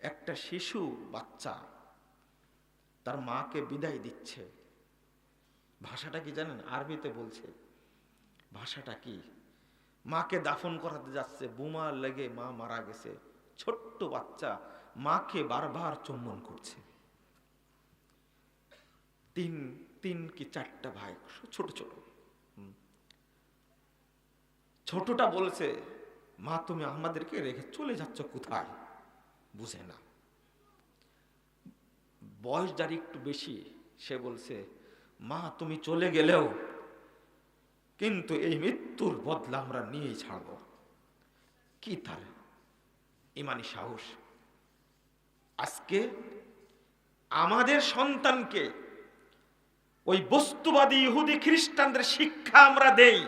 একটা শিশু, বাচ্চা, তার মাকে বিদায় দিচ্ছে। ভাষাটা কি জানেন? আরবিতে বলছে, ভাষাটা কি? মাকে দাফন করাতে যাচ্ছে, বোমা লেগে মা মারা গেছে। ছোট্ট বাচ্চা মাকে বারবার চুম্বন করছে। তিন তিন কি চারটা ভাই? ছোট ছোট। ছোটটা বলছে, মা, তুমি আমাদেরকে রেখে চলে যাচ্ছ কোথায়? বুঝে না। বয়স যার একটু বেশি, সে বলছে, মা, তুমি চলে গেলেও কিন্তু এই মৃত্যুর বদলা আমরা নিয়েই ছাড়ব। কি তার ইমানি সাহস? আজকে আমাদের সন্তানকে ওই বস্তুবাদী ইহুদি খ্রিস্টানদের শিক্ষা আমরা দেই।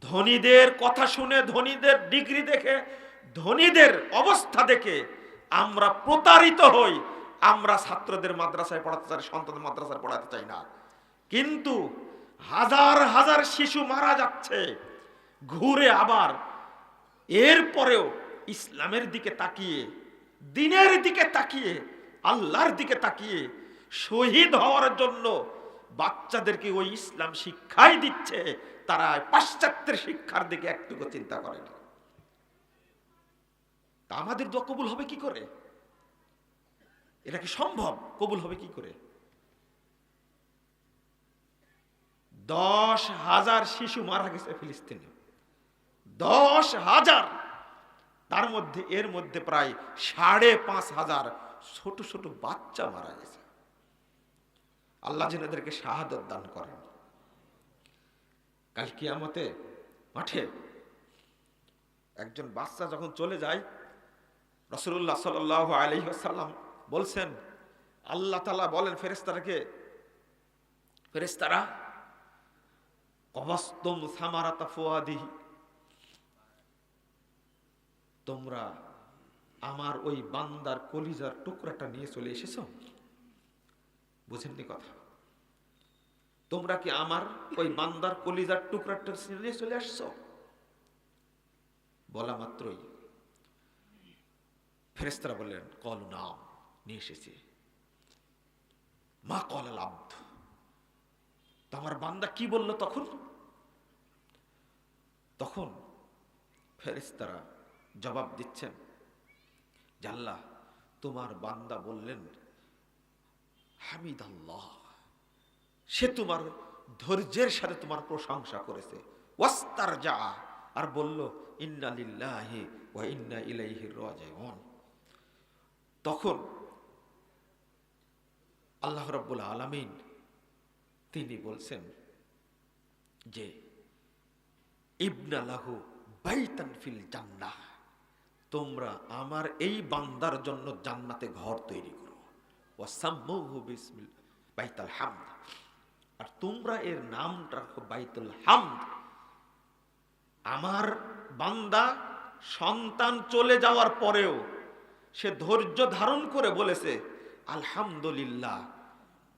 ধনীদের কথা শুনে, ধনীদের ডিগ্রি দেখে ধনীদের অবস্থা দেখে আমরা প্রতারিত হই। আমরা ছাত্রদের মাদ্রাসায় পড়াতে চাই, সন্তানদের মাদ্রাসায় পড়াতে চাই না। কিন্তু হাজার হাজার শিশু মারা যাচ্ছে। ঘুরে আবার এরপরেও ইসলামের দিকে তাকিয়ে, দিনের দিকে তাকিয়ে, আল্লাহর দিকে তাকিয়ে শহীদ হওয়ার জন্য বাচ্চাদেরকে ওই ইসলাম শিক্ষাই দিচ্ছে। তারা পাশ্চাত্যের শিক্ষার দিকে একটুকু চিন্তা করে না। তা আমাদের দোয়া কবুল হবে কি করে? এটা কি সম্ভব? কবুল হবে কি করে? দশ হাজার শিশু মারা গেছে ফিলিস্তিনে। দশ হাজার। তার মধ্যে, এর মধ্যে প্রায় সাড়ে পাঁচ হাজার ছোট ছোট বাচ্চা মারা গেছে। আল্লাহ যেন এদেরকে শাহাদত দান করেন। কাল কিয়ামতে মাঠে একজন বাচ্চা যখন চলে যায় রসুল্লাহ সাল আলহিহাসাল্লাম বলছেন, আল্লাহ তালা বলেন ফেরেস্তারাকে ফেরেস্তারা অবাস্তম সামারাতা ফুয়াদিহি তোমরা আমার ওই বান্দার কলিজার টুকরাটা নিয়ে চলে এসেছ? বুঝেননি কথা। তোমরা কি আমার ওই বান্দার কলিজার টুকরাটা নিয়ে চলে আসছো? বলা মাত্রই। ফেরেস্তারা বললেন, কল নাম, নিয়ে এসেছি। মা কল আব্দ আমার বান্দা কি বলল তখন? তখন ফেরেস্তারা জবাব দিচ্ছেন জাল্লা তোমার বান্দা বললেন হামিদ আল্লাহ সে তোমার ধৈর্যের সাথে তোমার প্রশংসা করেছে। ওয়াস্তার যা আর বলল ইন্না লিল্লাহি ওয়া ইন্না ইলাইহি রাজিউন। তখন আল্লাহ রাব্বুল আলামিন তিনি বলছেন যে, ইবনা লাহু জান্নাহ, তোমরা আমার এই বান্দার জন্য জান্নাতে ঘর তৈরি করো। ওয়াসাম্মুহু বিসমিল বাইতুল হামদ। আর তোমরা এর নামটা রাখো বাইতুল হামদ। আমার বান্দা সন্তান চলে যাওয়ার পরেও সে ধৈর্য ধারণ করে বলেছে, আলহামদুলিল্লাহ।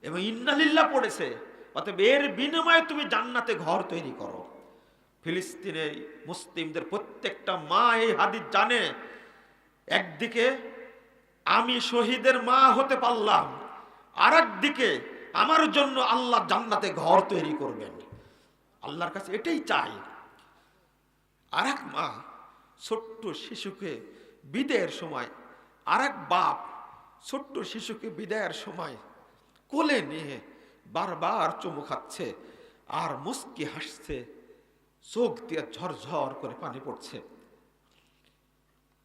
এবং ইন্নালিল্লাহ পড়েছে, অতএব এর বিনিময়ে তুমি জান্নাতে ঘর তৈরি করো। ফিলিস্তিনের মুসলিমদের প্রত্যেকটা মা এই হাদিস জানে, একদিকে আমি শহীদের মা হতে পারলাম আর একদিকে আমার জন্য আল্লাহ জান্নাতে ঘর তৈরি করবেন। আল্লাহর কাছে এটাই চাই। আর এক মা ছোট্ট শিশুকে বিদায়ের সময় আর বাপ ছোট্ট শিশুকে বিদায়ের সময় কোলে নিয়ে বারবার চুমু খাচ্ছে আর মুস্কি হাসছে, চোখ দিয়ে ঝরঝর করে পানি পড়ছে।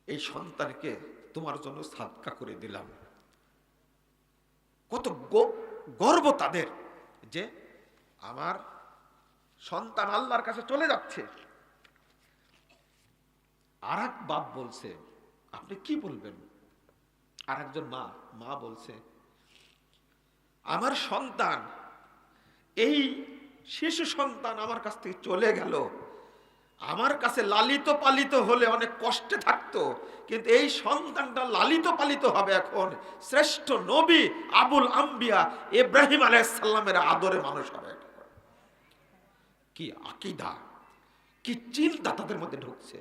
এই সন্তানকে তোমার জন্য সাদকা করে দিলাম। কত গর্ব তাদের যে আমার সন্তান আল্লাহর কাছে চলে যাচ্ছে। আর বাপ বলছে, আপনি কি বলবেন? আর একজন মা মা বলছে, আমার সন্তান, এই শিশু সন্তান আমার কাছ থেকে চলে গেল। আমার কাছে লালিত পালিত হলে অনেক কষ্টে থাকতো, কিন্তু এই সন্তানটা লালিত পালিত হবে এখন। শ্রেষ্ঠ নবী আবুল আম্বিয়া ইব্রাহিম আলাইসাল্লামের আদরে মানুষ হবে। কি আকিদা, কি চিন্তা তাদের মধ্যে ঢুকছে।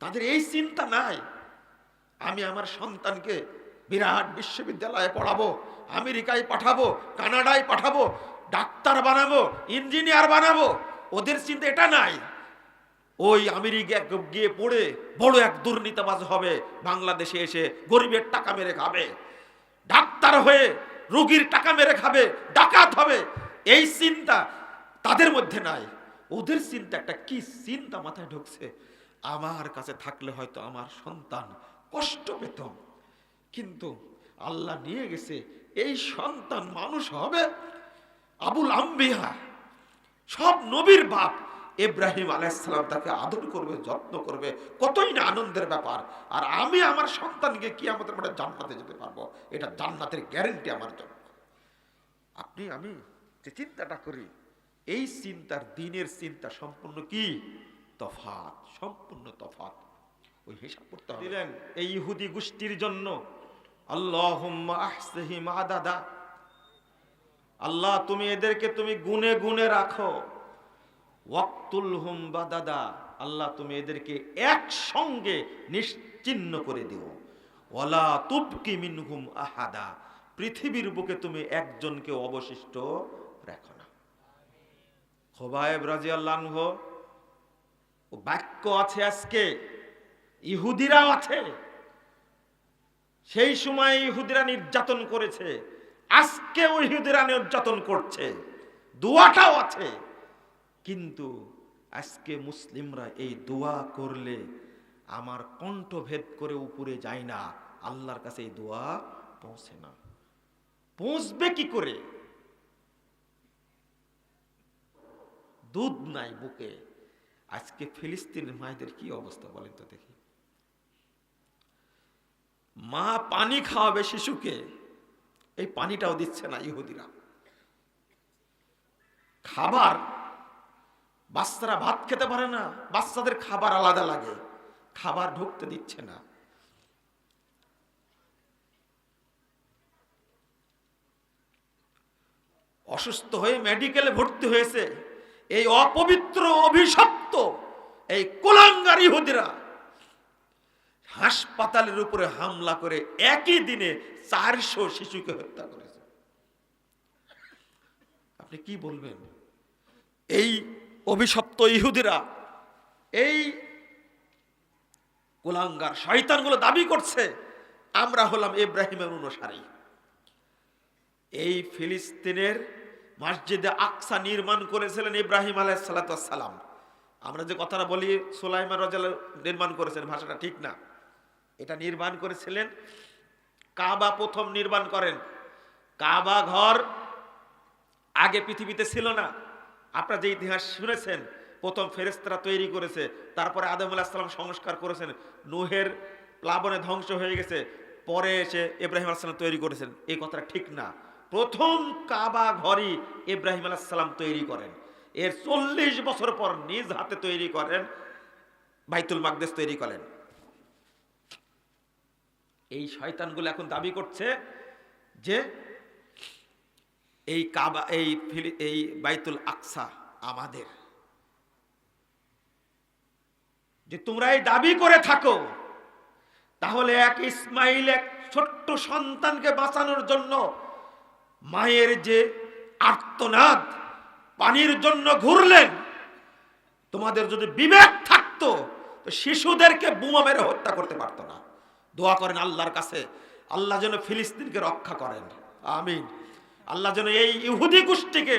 তাদের এই চিন্তা নাই। আমি আমার সন্তানকে বিরাট বিশ্ববিদ্যালয়ে পড়াবো, আমেরিকায় পাঠাবো, কানাডায় পাঠাবো, ডাক্তার বানাবো, ইঞ্জিনিয়ার বানাবো। ওদের চিন্তা এটা নাই। ওই আমেরিকা গিয়ে পড়ে বড় এক দুর্নীতিবাজ হবে, বাংলাদেশে এসে গরিবের টাকা মেরে খাবে। ডাক্তার হয়ে রুগীর টাকা মেরে খাবে, ডাকাত হবে। এই চিন্তা তাদের মধ্যে নাই। ওদের চিন্তা একটা কি চিন্তা মাথায় ঢুকছে? আমার কাছে থাকলে হয়তো আমার সন্তান কষ্ট পেত। কিন্তু আল্লাহ নিয়ে গেছে, এই সন্তান মানুষ হবে আবুল আম্বিয়া। সব নবীর বাপ ইব্রাহিম আলাইসালাম তাকে আদর করবে, যত্ন করবে। কতই না আনন্দের ব্যাপার। আর আমি আমার সন্তানকে কি আমাদের মানে জান্নাতে যেতে পারব। এটা জান্নাতের গ্যারেন্টি আমার জন্য। আপনি, আমি যে চিন্তাটা করি, এই চিন্তার, দিনের চিন্তা সম্পূর্ণ কি? তফাত সম্পূর্ণ তফাত ওই হিসাব করতে হবে। দিলেন, এই ইহুদি গোষ্ঠীর জন্য আল্লাহ আহসিহিম আদাদা আল্লাহ, তুমি এদেরকে তুমি গুনে গুনে রাখো। ওয়াক্তুল হুম বাদাদা। আল্লাহ, তুমি এদেরকে একসঙ্গে নিশ্চিন্ন করে দিও। ওয়ালা তুবকি মিনহুম আহাদা। পৃথিবীর বুকে তুমি একজনকে অবশিষ্ট রাখো না। খোবায়েব রাজি আল্লাহ ও বাক্য আছে আজকে। ইহুদিরাও আছে। সেই সময় ইহুদিরা নির্যাতন করেছে। আজকে ইহুদিরা নির্যাতন করছে। দোয়াটাও আছে। কিন্তু আজকে মুসলিমরা এই দোয়া করলে আমার কণ্ঠ ভেদ করে উপরে যায় না। আল্লাহর কাছে এই দোয়া পৌঁছে না। পৌঁছবে কি করে? দুধ নাই বুকে। আজকে ফিলিস্তিনের মায়েদের কি অবস্থা বলেন তো দেখি। মা পানি খাওয়াবে শিশুকে। এই পানিটাও দিচ্ছে না ইহুদিরা। খাবার, বাচ্চারা ভাত খেতে পারে না, বাচ্চাদের খাবার আলাদা লাগে, খাবার ঢুকতে দিচ্ছে না। অসুস্থ হয়ে মেডিকেলে ভর্তি হয়েছে, এই অপবিত্র, অভিশপ্ত, এই কোলাঙ্গার ইহুদিরা। হাসপাতালের উপরে হামলা করে একই দিনে চারশো শিশুকে হত্যা করেছে। আপনি কি বলবেন? এই অভিশপ্ত ইহুদিরা, এই কোলাঙ্গার শয়তানগুলো দাবি করছে, আমরা হলাম ইব্রাহিমের অনুসারী। এই ফিলিস্তিনের মসজিদে আকসা নির্মাণ করেছিলেন ইব্রাহিম আলাইসালাম আমরা যে কথাটা বলি সোলাইমান রাজাল নির্মাণ করেছেন, ভাষাটা ঠিক না। এটা নির্মাণ করেছিলেন। কাবা প্রথম নির্মাণ করেন। কাবা ঘর আগে পৃথিবীতে ছিল না। আপনারা যে ইতিহাস শুনেছেন, প্রথম ফেরেস্তারা তৈরি করেছে, তারপরে আদম আলাহিসাল্লাম সংস্কার করেছেন, নুহের প্লাবনে ধ্বংস হয়ে গেছে, পরে এসে ইব্রাহিম আলাহিসাল্লাম তৈরি করেছেন। এই কথাটা ঠিক না। প্রথম কাবা ঘরই ইব্রাহিম আলাহিসাল্লাম তৈরি করেন। এর চল্লিশ বছর পর নিজ হাতে তৈরি করেন, বাইতুল মাকদেশ তৈরি করেন। এই শয়তানগুলো এখন দাবি করছে যে এই কাবা, এই এই বাইতুল আকসা আমাদের। যে তোমরা এই দাবি করে থাকো, তাহলে এক ইসমাইল, এক ছোট্ট সন্তানকে বাঁচানোর জন্য মায়ের যে আর্তনাদ, পানির জন্য ঘুরলেন, তোমাদের যদি বিবেক থাকতো, তো শিশুদেরকে বুমা মেরে হত্যা করতে পারতো না। দোয়া করেন আল্লাহর কাছে। আল্লাহ যেন ফিলিস্তিনকে রক্ষা করেন। আমিন। আল্লাহ যেন এই ইহুদি গোষ্ঠীকে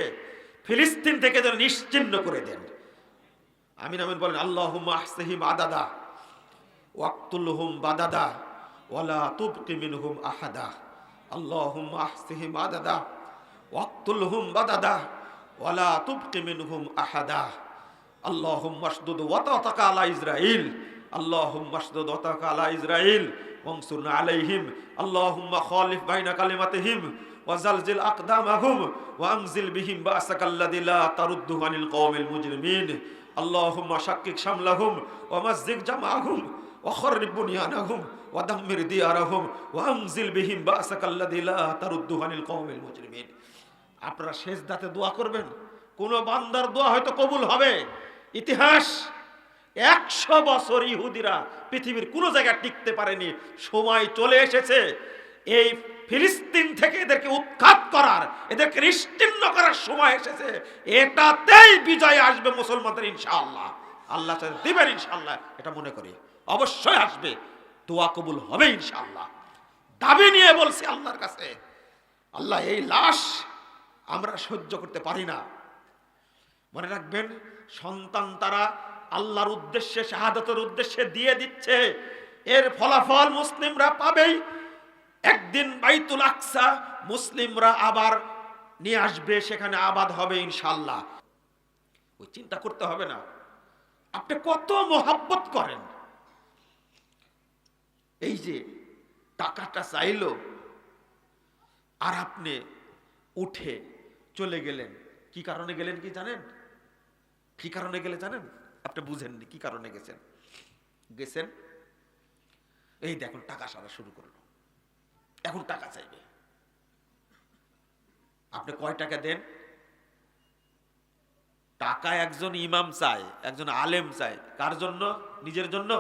ফিলিস্তিন থেকে যেন নিশ্চিন্ন করে দেন। আমিন আমিন বলেন আল্লাহ আহসহিম আদাদা, ওয়াক্তুলহুম বাদাদা, ওয়ালা তুবকি মিনহুম আহাদা। আল্লাহুম আহসিহিম আদাদা ওয়াক্তুল ওয়াক্তুলহুম বাদাদা, ওয়ালা তুবকি মিনহুম আহাদা। আল্লাহুম মাসদুদ ওয়াতাকা আলা ইসরাইল আল্লাহুম মাসদুদ ওয়াতাকা আলা ইসরাইল وانصرنا عليهم اللهم خالف بين كلمتهم وزلزل أقدامهم وأنزل بهم بأسك الذي لا ترد عن القوم المجرمين اللهم شكك شملهم ومزق جمعهم وخرب بنيانهم ودمر ديارهم وانزل بهم بأسك الذي لا ترد عن القوم المجرمين আপনারা শেষ দাতে দোয়া করবেন কোন বান্দার দোয়া হয়তো কবুল হবে ইতিহাস একশো বছর ইহুদিরা পৃথিবীর কোনো জায়গায় টিকতে পারেনি। সময় চলে এসেছে। এই ফিলিস্তিন থেকে এদেরকে উৎখাত করার, এদেরকে নিশ্চিন্ন করার সময় এসেছে। এটাতেই বিজয় আসবে মুসলমানদের, ইনশাআল্লাহ। আল্লাহ দিবেন, ইনশাআল্লাহ। এটা মনে করি। অবশ্যই আসবে। দোয়া কবুল হবে, ইনশাআল্লাহ। দাবি নিয়ে বলছি আল্লাহর কাছে, আল্লাহ, এই লাশ আমরা সহ্য করতে পারি না। মনে রাখবেন, সন্তান তারা আল্লাহর উদ্দেশ্যে, শাহাদতের উদ্দেশ্যে দিয়ে দিচ্ছে। এর ফলাফল মুসলিমরা পাবেই। একদিন বাইতুল আকসা মুসলিমরা আবার নিয়ে আসবে, সেখানে আবাদ হবে ইনশাল্লাহ ওই চিন্তা করতে হবে না। আপনি কত মোহাব্বত করেন। এই যে টাকাটা চাইলো, আর আপনি উঠে চলে গেলেন। কি কারণে গেলেন কি জানেন? কি কারণে গেলে জানেন? আপনি বুঝেননি, কি কারণে গেছেন? গেছেন? এই দেখুন, টাকা সারা শুরু করল। এখন টাকা চাইবে। আপনি কয় টাকা দেন? টাকা একজন ইমাম চায়, একজন আলেম চায়। কার জন্য? নিজের জন্য?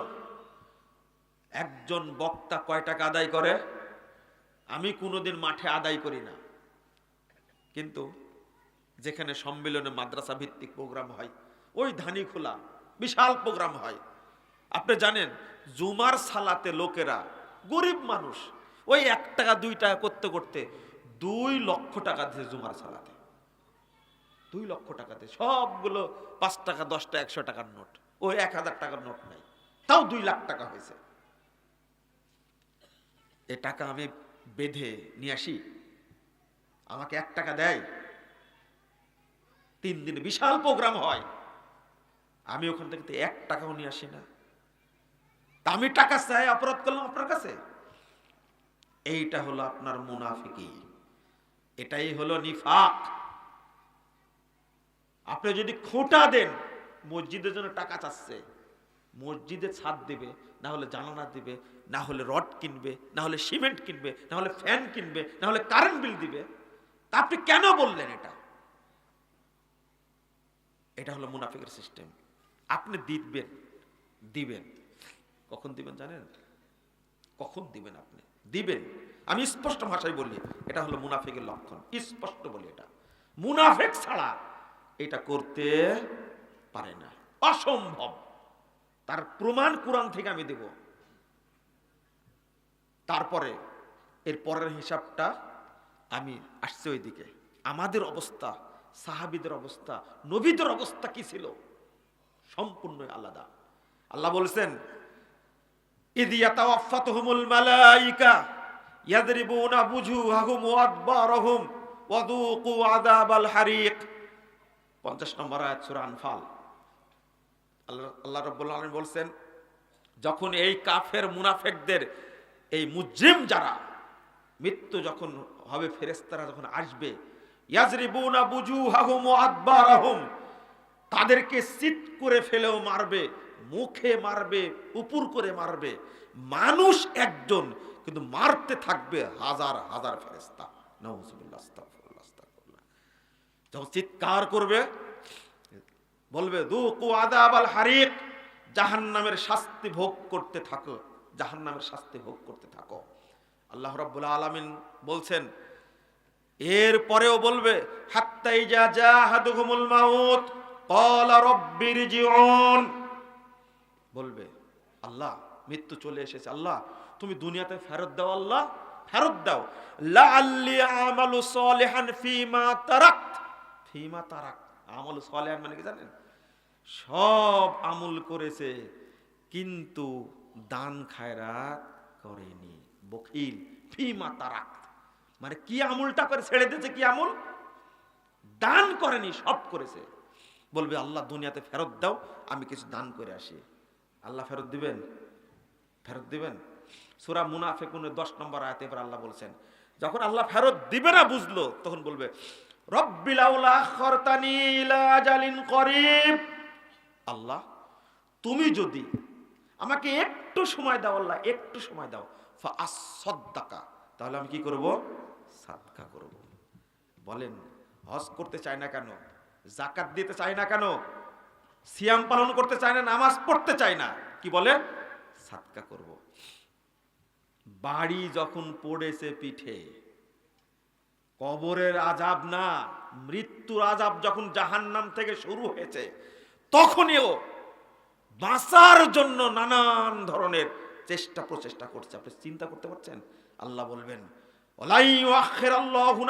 একজন বক্তা কয় টাকা আদায় করে? আমি কোনোদিন মাঠে আদায় করি না। কিন্তু যেখানে সম্মেলনে মাদ্রাসা ভিত্তিক প্রোগ্রাম হয়, ওই ধানি খোলা। বিশাল প্রোগ্রাম হয়। আপনি জানেন, জুমার সালাতে লোকেরা গরিব মানুষ, ওই এক টাকা, দুই টাকা করতে করতে দুই লক্ষ টাকা দিয়েছে জুমার সালাতে। দুই লক্ষ টাকাতে সবগুলো পাঁচ টাকা দশটা একশো টাকার নোট। ওই এক হাজার টাকার নোট নাই। তাও দুই লাখ টাকা হয়েছে। এ টাকা আমি বেঁধে নিয়ে আসি। আমাকে এক টাকা দেয়। তিন দিনে বিশাল প্রোগ্রাম হয়। আমি ওখান থেকে এক টাকাও নিয়ে আসি না। আমি টাকা চাই, অপরাধ করলাম আপনার কাছে? এইটা হলো আপনার মুনাফিকি। এটাই হলো নিফাক। আপনি যদি খোঁটা দেন, মসজিদের জন্য টাকা চাচ্ছে। মসজিদে ছাদ দেবে, না হলে জানালা দিবে, না হলে রড কিনবে, না হলে সিমেন্ট কিনবে, না হলে ফ্যান কিনবে, না হলে কারেন্ট বিল দিবে। তা আপনি কেন বললেন এটা? এটা হলো মুনাফিকের সিস্টেম। আপনি দিবেন দিবেন। কখন দিবেন জানেন? কখন দিবেন আপনি? দিবেন। আমি স্পষ্ট ভাষায় বলি, এটা হলো মুনাফেকের লক্ষণ। স্পষ্ট বলি এটা। মুনাফেক ছাড়া এটা করতে পারে না। অসম্ভব। তার প্রমাণ কোরআন থেকে আমি দেব। তারপরে, এর পরের হিসাবটা আমি আসছি ওইদিকে। আমাদের অবস্থা, সাহাবিদের অবস্থা, নবীদের অবস্থা কি ছিল? সম্পূর্ণ আলাদা। আল্লাহ বলছেন, ইদি ইয়াতাওয়াফাতুহুমুল মালাইকা হারিক। 50 নম্বর আনফাল। আল্লাহ যখন এই কাফের মুনাফেকদের, এই মুজরিম যারা, মৃত্যু যখন হবে ফেরেস্তারা যখন আসবে ইয়াজরিবুনা বুজুহাহুম ওয়া আদবারহুম তাদেরকে সিট করে ফেলেও মারবে, মুখে মারবে, উপর করে মারবে। মানুষ একজন, কিন্তু মারতে থাকবে হাজার হাজার ফেরেস্তা যখন চিৎকার করবে, বলবে, দুকু আদাবাল হারিক। জাহান্নামের শাস্তি ভোগ করতে থাকো, জাহান্নামের শাস্তি ভোগ করতে থাকো। আল্লাহ রাব্বুল আলামিন বলছেন এর পরেও বলবে হাত্তাই যা যা জাহাদুহুমুল মাউত। বলবে, আল্লাহ, মৃত্যু চলে এসেছে। আল্লাহ, তুমি দুনিয়াতে ফেরত দাও, আল্লাহ, ফেরত দাও। ফিমা ফিমা সলিহান মানে কি জানেন? সব আমল করেছে, কিন্তু দান খায়রাত করেনি। বকিল, ফিমা তারাক মানে কি আমলটা করে ছেড়ে দিয়েছে, কি আমল? দান করেনি, সব করেছে। বলবে, আল্লাহ দুনিয়াতে ফেরত দাও, আমি কিছু দান করে আসি। আল্লাহ ফেরত দিবেন? ফেরত দিবেন? সুরা মুনাফেকুনের দশ নম্বর আয়াতে এবার আল্লাহ বলছেন, যখন আল্লাহ ফেরত দিবে না বুঝলো, তখন বলবে আল্লাহ, তুমি যদি আমাকে একটু সময় দাও, আল্লাহ, একটু সময় দাও আসদ্দাকা তাহলে আমি কি করব? সাদকা করব। বলেন, হজ করতে চায় না কেন? জাকাত দিতে চায় না কেন? সিয়াম পালন করতে চায় না, নামাজ পড়তে চায় না। কি বলে? সাতকা করব। বাড়ি যখন পড়েছে পিঠে, কবরের আজাব না, মৃত্যুর আজাব যখন জাহান্নাম থেকে শুরু হয়েছে তখনও বাঁচার জন্য নানান ধরনের চেষ্টা প্রচেষ্টা করছে। আপনি চিন্তা করতে পারছেন? আল্লাহ বলবেন, ওলাই আখিরাল্লাহু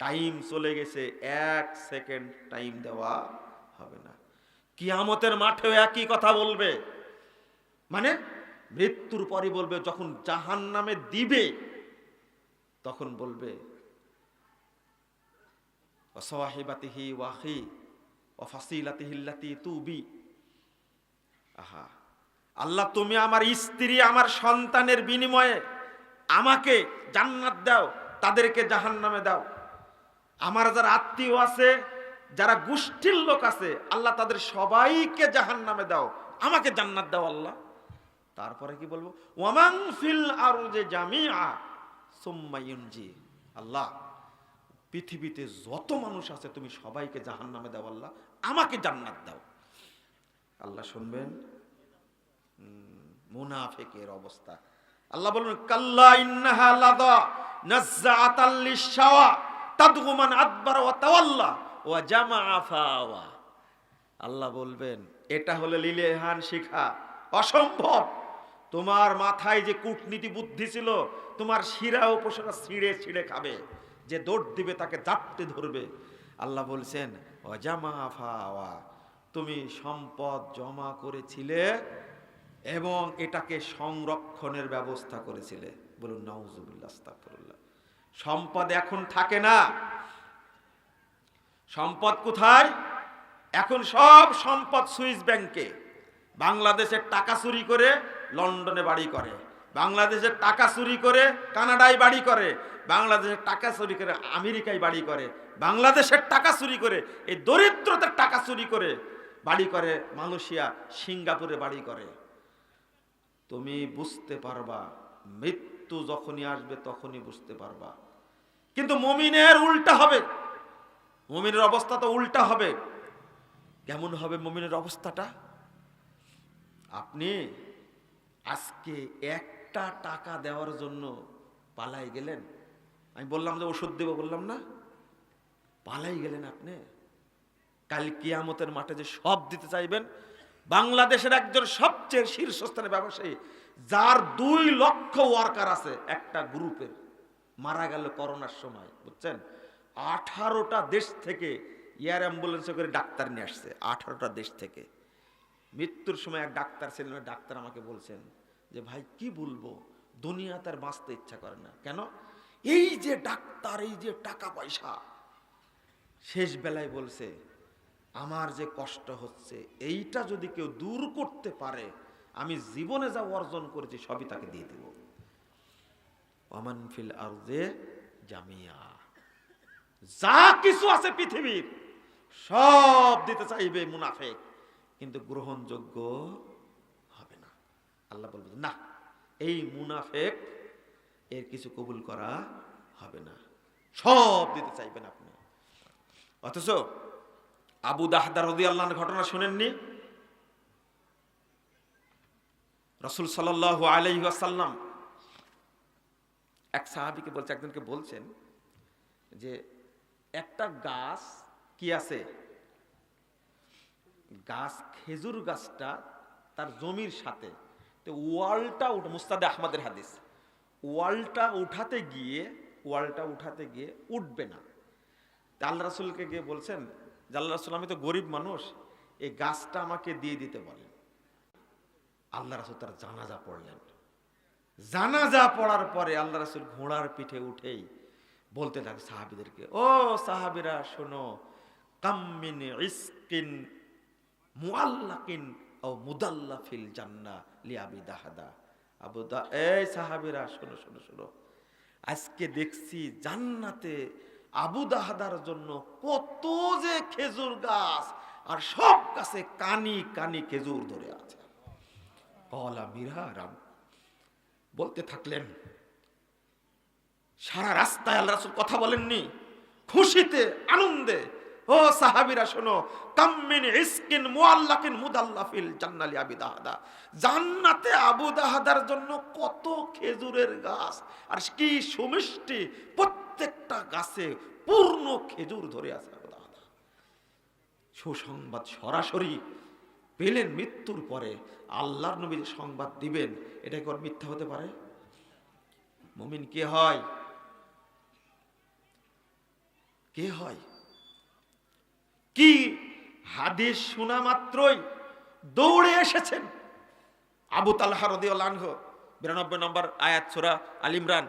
টাইম চলে গেছে, এক সেকেন্ড টাইম দেওয়া হবে না। কিয়ামতের মাঠেও একই কথা বলবে। মানে মৃত্যুর পরে বলবে, যখন জাহান নামে দিবে, তখন বলবে ওয়াহি আহা, আল্লাহ তুমি আমার স্ত্রী, আমার সন্তানের বিনিময়ে আমাকে জান্নাত দাও, তাদেরকে জাহান্নামে দাও। আমার যারা আত্মীয় আছে, যারা গোষ্ঠীর লোক আছে, আল্লাহ তাদের সবাইকে জাহান্নামে দাও। আমাকে জান্নাত দাও আল্লাহ। তারপরে কি বলব? ওয়ামাং ফিল আরও যে জামিয়া সোম্মায়ুনজি আল্লাহ, পৃথিবীতে যত মানুষ আছে, তুমি সবাইকে জাহান্নামে দাও আল্লাহ। আমাকে জান্নাত দাও। আল্লাহ শুনবেন? মুনাফেকের অবস্থা। আল্লাহ বলবেন, কাল্লা ইন্নাহা লাদা নাজ্জাআতাল লিশাওয়া তাদগু মান আদবারা ওয়া তাওয়াল্লা ওয়া জামাআ ফাওয়া। আল্লাহ বলবেন, এটা হলো লিলেহান শিখা। অসম্ভব। তোমার মাথায় যে কূটনীতি বুদ্ধি ছিল, তোমার শিরা উপসরা ছিঁড়ে ছিঁড়ে খাবে। যে দৌড় দিবে তাকে জাপটে ধরবে। আল্লাহ বলছেন অজামা ফাওয়া। তুমি সম্পদ জমা করেছিলে এবং এটাকে সংরক্ষণের ব্যবস্থা করেছিলে। বলুন আস্তাগফিরুল্লাহ। সম্পদ এখন থাকে না। সম্পদ কোথায়? এখন সব সম্পদ সুইস ব্যাংকে। বাংলাদেশের টাকা চুরি করে লন্ডনে বাড়ি করে। বাংলাদেশের টাকা চুরি করে কানাডায় বাড়ি করে। বাংলাদেশের টাকা চুরি করে আমেরিকায় বাড়ি করে। বাংলাদেশের টাকা চুরি করে, এই দরিদ্রতার টাকা চুরি করে বাড়ি করে, মালয়েশিয়া, সিঙ্গাপুরে বাড়ি করে। তুমি বুঝতে পারবা, মৃত্যু যখনই আসবে তখনই বুঝতে পারবা। কিন্তু মমিনের উল্টা হবে। মমিনের অবস্থা তো উল্টা হবে। কেমন হবে মমিনের অবস্থাটা? আপনি আজকে একটা টাকা দেওয়ার জন্য পালাই গেলেন। আমি বললাম যে ওষুধ দেবো, বললাম না। পালাই গেলেন আপনি। কাল কিয়ামতের মাঠে যে সব দিতে চাইবেন, বাংলাদেশের একজন সবচেয়ে শীর্ষস্থানে ব্যবসায়ী যার দুই লক্ষ ওয়ার্কার আছে, একটা গ্রুপের। মারা গেল করোনার সময়, বুঝছেন? আঠারোটা দেশ থেকে এয়ার অ্যাম্বুলেন্সে করে ডাক্তার নিয়ে আসছে, আঠারোটা দেশ থেকে। মৃত্যুর সময় এক ডাক্তার ছিলেন ডাক্তার আমাকে বলছেন যে, ভাই, কি বলব? দুনিয়া তার বাঁচতে ইচ্ছা করে না। কেন? এই যে ডাক্তার, এই যে টাকা পয়সা, শেষ বেলায় বলছে, আমার যে কষ্ট হচ্ছে, এইটা যদি কেউ দূর করতে পারে আমি জীবনে যা অর্জন করেছি সবই তাকে দিয়ে দেব। ওয়ামান ফিল আরদে জামিয়া। যা কিছু আছে পৃথিবীর, সব দিতে চাইবে মুনাফেক। কিন্তু গ্রহণযোগ্য হবে না। আল্লাহ বলবে না, এই মুনাফেক এর কিছু কবুল করা হবে না। সব দিতে চাইবেন আপনি। অথচ আবু দাহদার রদি আল্লাহর ঘটনা শুনেননি? রসুল সাল আলাইসাল্লাম এক সাহাবিকে বলছে, একজনকে বলছেন যে, একটা গাছ কি আছে? গাছ খেজুর গাছটা তার জমির সাথে। তো ওয়ালটা মুস্তাদে আহমদের হাদিস, ওয়ালটা উঠাতে গিয়ে, ওয়ালটা উঠাতে গিয়ে উঠবে না। আল্লাহ রাসুলকে গিয়ে বলছেন যে, আল্লাহ রাসুল, আমি তো গরিব মানুষ, এই গাছটা আমাকে দিয়ে দিতে বলেন। আল্লাহ রাসুল তার জানাজা পড়লেন। জানাজা পড়ার পরে আল্লাহ রাসুল ঘোড়ার পিঠে উঠেই বলতে থাকে সাহাবিদেরকে, ও সাহাবিরা, শোনো কাম্মিন ইসকিন মুআল্লাকিন ও মুদাল্লা ফিল জান্না লিয়াবি দাহাদা। আবু দা, এই সাহাবিরা, শোনো শোনো শোনো, আজকে দেখছি জান্নাতে আবু দাহাদার জন্য কত যে খেজুর গাছ আর সব গাছে কানি কানি খেজুর ধরে আছে। কলা মিরারাম বলতে থাকলেন, সারা রাস্তায় আল্লাহ রাসুল কথা বলেননি। খুশিতে, আনন্দে, ও সাহাবিরা শোনো কাম্মিন ইসকিন মুআল্লাকিন মুদাল্লাফিল জান্নালি আবি দাহাদা। জান্নাতে আবু দাহাদার জন্য কত খেজুরের গাছ, আর কি সুমিষ্টি, প্রত্যেকটা গাছে পূর্ণ খেজুর ধরে আছে আবু দাহাদা। সুসংবাদ সরাসরি পেলেন মৃত্যুর পরে আল্লাহর নবী সংবাদ দিবেন, এটা কি মিথ্যা হতে পারে? মুমিন কে হয়? কে হয়? কি? হাদিস শোনা মাত্রই দৌড়ে এসেছেন আবু তালহা রদিয়াল্লাহ বিরানব্বই নম্বর আয়াত সূরা আল ইমরান।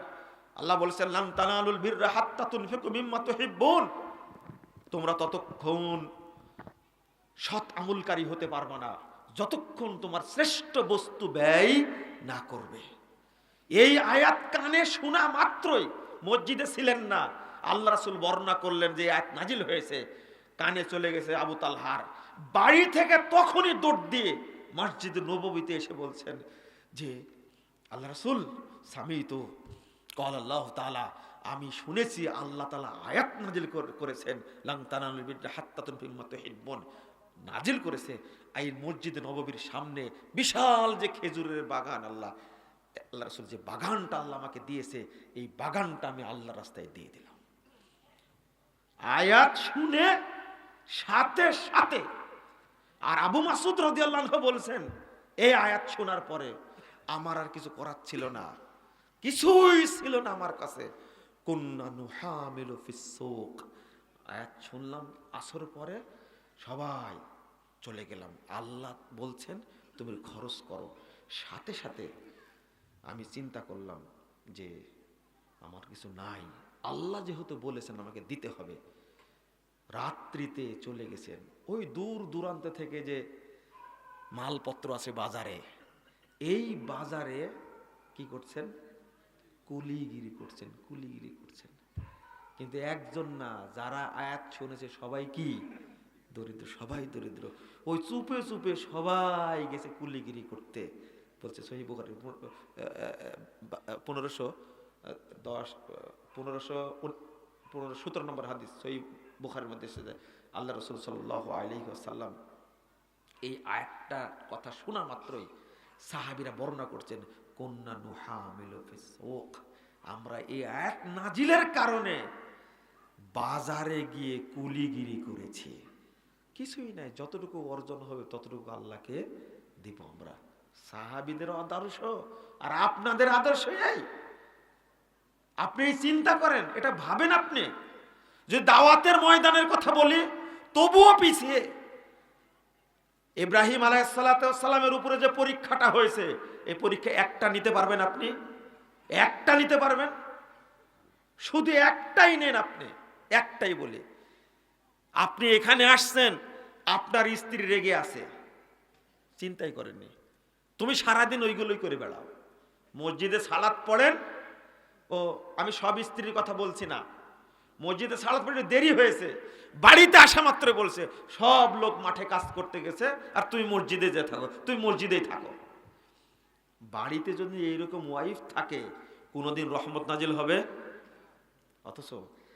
আল্লাহ বলেছেন, লান তানালুল বিররা হাত্তা তুনফিকু মিম্মা তুহিব্বুন। তোমরা ততক্ষণ সৎ আমলকারী হতে পারবে না। যতক্ষণ তোমার শ্রেষ্ঠ বস্তু ব্যয় না করবে। এই আয়াত কানে শোনা মাত্রই মসজিদে ছিলেন না। আল্লাহ রাসুল বর্ণনা করলেন যে আয়াত নাজিল হয়েছে। কানে চলে গেছে আবু তালহার। বাড়ি থেকে তখনই দৌড় দিয়ে মসজিদ নববীতে এসে বলছেন যে, আল্লাহ রাসুল, স্বামী তো, কল আল্লাহ তালা আমি শুনেছি আল্লাহ তালা আয়াত নাজিল কর- করেছেন। লাং তানালুল বিররা হাত্তাতুন ফিল মুতাহিব্বুন নাজিল করেছে এই মসজিদে নববীর সামনে বিশাল যে খেজুরের বাগান, আল্লাহ আল্লাহ রসুল যে বাগানটা আল্লাহ আমাকে দিয়েছে, এই বাগানটা আমি আল্লাহ রাস্তায় দিয়ে দিলাম। আয়াত শুনে সাথে সাথে আর আবু মাসুদ রদি আল্লাহ বলছেন এই আয়াত শোনার পরে আমার আর কিছু করার ছিল না, কিছুই ছিল না আমার কাছে। আয়াত শুনলাম, আসর পরে সবাই চলে গেলাম। আল্লাহ বলছেন, তুমি খরচ করো। সাথে সাথে আমি চিন্তা করলাম যে, আমার কিছু নাই। আল্লাহ যেহেতু বলেছেন আমাকে দিতে হবে। রাত্রিতে চলে গেছেন। ওই দূর দূরান্ত থেকে যে মালপত্র আছে বাজারে, এই বাজারে কি করছেন? কুলিগিরি করছেন কুলিগিরি করছেন। কিন্তু একজন না, যারা আয়াত শুনেছে সবাই কি? দরিদ্র, সবাই দরিদ্র। ওই চুপে চুপে সবাই গেছে কুলিগিরি করতে। বলছে সহি পনেরোশো দশ পনেরোশো পনেরো, সতেরো নম্বর হাদিস সহি বুখারের মধ্যে এসেছে আল্লাহ রসুল সাল্লাহ আলী সাল্লাম এই আয়াতটা কথা শোনা মাত্রই সাহাবিরা বর্ণনা করছেন কন্যা নুহামিল আমরা এই আয়াত নাজিলের কারণে বাজারে গিয়ে কুলিগিরি করেছি। কিছুই নাই, যতটুকু অর্জন হবে ততটুকু আল্লাহকে দিব আমরা। সাহাবিদের আদর্শ আর আপনাদের আদর্শ এই। আপনি চিন্তা করেন, এটা ভাবেন আপনি? যে দাওয়াতের ময়দানের কথা বলি, তবুও পিছিয়ে। ইব্রাহিম আলাইসালামের উপরে যে পরীক্ষাটা হয়েছে, এই পরীক্ষা একটা নিতে পারবেন আপনি? একটা নিতে পারবেন? শুধু একটাই নেন আপনি, একটাই বলে। আপনি এখানে আসছেন, আপনার স্ত্রী রেগে আছে। চিন্তাই করেননি। তুমি সারাদিন ওইগুলোই করে বেড়াও। মসজিদে সালাত পড়েন, ও, আমি সব স্ত্রীর কথা বলছি না। মসজিদে সালাত পড়ে দেরি হয়েছে। বাড়িতে আসা মাত্র বলছে, সব লোক মাঠে কাজ করতে গেছে, আর তুমি মসজিদে যে থাকো, তুমি মসজিদেই থাকো। বাড়িতে যদি এইরকম ওয়াইফ থাকে, কোনোদিন রহমত নাজিল হবে? অথচ